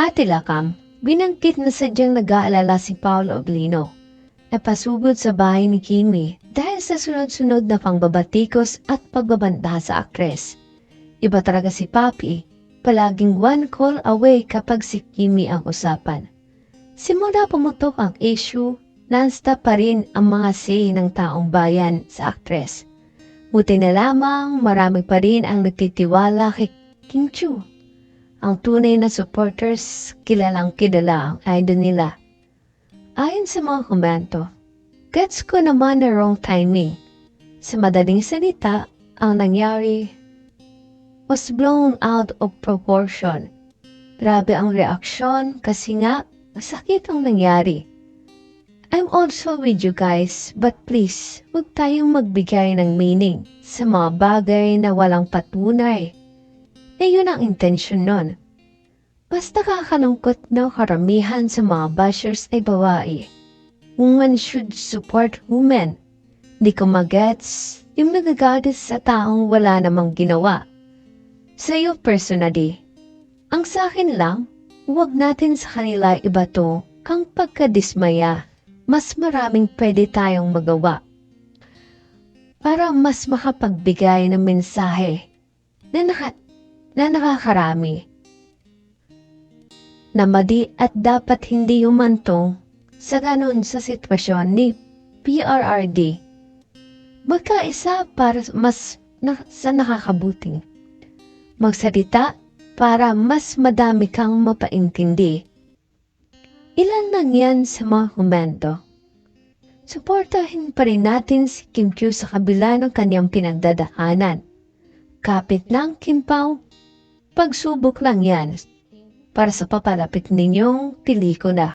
Ate Lakam, binangkit na sadyang nag-aalala si Paolo Oblino. Napasugod sa bahay ni Kimi dahil sa sunod-sunod na pangbabatikos at pagbabanta sa aktres. Iba talaga si Papi, palaging one call away kapag si Kimi ang usapan. Simula pumutok ang issue, non-stop pa rin ang mga say ng taong bayan sa aktres. Buti na lamang marami pa rin ang nagtitiwala kay King Chu. Ang tunay na supporters, kilalang kilala ang idol nila. Ayon sa mga komento, gets ko naman na wrong timing. Sa madaling salita, ang nangyari was blown out of proportion. Grabe ang reaksyon kasi nga, masakit ang nangyari. I'm also with you guys, but please, huwag tayong magbigay ng meaning sa mga bagay na walang patunay. Eh yun ang intensyon nun. Basta kakalungkot na karamihan sa mga bashers ay babae. Women should support women. Di ko magets yung nagagalit sa taong wala namang ginawa. Sa'yo personally, ang sa akin lang, huwag natin sa kanila ibato kang pagkadismaya. Mas maraming pwede tayong magawa. Para mas makapagbigay ng mensahe na, na nakakarami na madi at dapat hindi humantong sa ganun sa sitwasyon ni PRRD. Magkaisa para mas na, sa nakakabuting. Magsalita para mas madami kang mapaintindi. Ilan lang yan sa mga komento. Suportahin pa rin natin si Kim Chiu sa kabila ng kanyang pinagdadaanan. Kapit lang, Kim Pao. Pagsubok lang yan para sa papalapit ninyong pelikula.